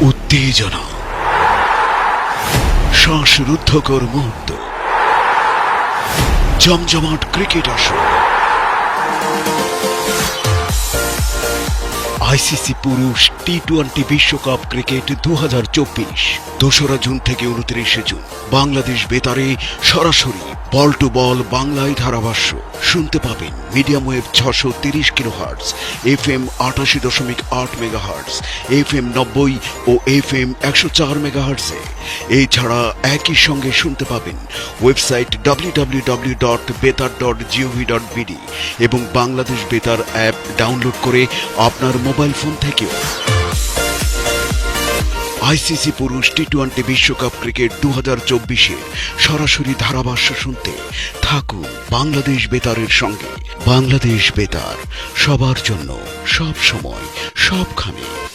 উত্তেজনা। শ্বাসরুদ্ধকর মুহূর্ত। জমজমাট ক্রিকেট আসর। আইসিসি পুরুষ টি টোয়েন্টি বিশ্বকাপ ক্রিকেট দু হাজার চব্বিশ, দোসরা জুন থেকে উনত্রিশে জুন। বাংলাদেশ বেতারে সরাসরি বল টু বল বাংলায় ধারাভাষ্য। শুনতে পাবেন মিডিয়াম ওয়েভ ছশো তিরিশ কিলো হার্টস এফ এম আটাশি দশমিক আট মেগা হার্টস এফ এম নব্বই ও এফ এম একশো চার মেগা হার্টসে এছাড়া একই সঙ্গে শুনতে পাবেন website W W W dot Betar dot gov dot BD এবং বাংলাদেশ বেতার অ্যাপ ডাউনলোড করে আপনার মোবাইল ফোন থেকেও। আইসিসি পুরুষ টি টোয়েন্টি বিশ্বকাপ ক্রিকেট দু হাজার চব্বিশের সরাসরি ধারাভাষ্য শুনতে থাকুন বাংলাদেশ বেতারের সঙ্গে। বাংলাদেশ বেতার, সবার জন্য সব সময় সবখানে।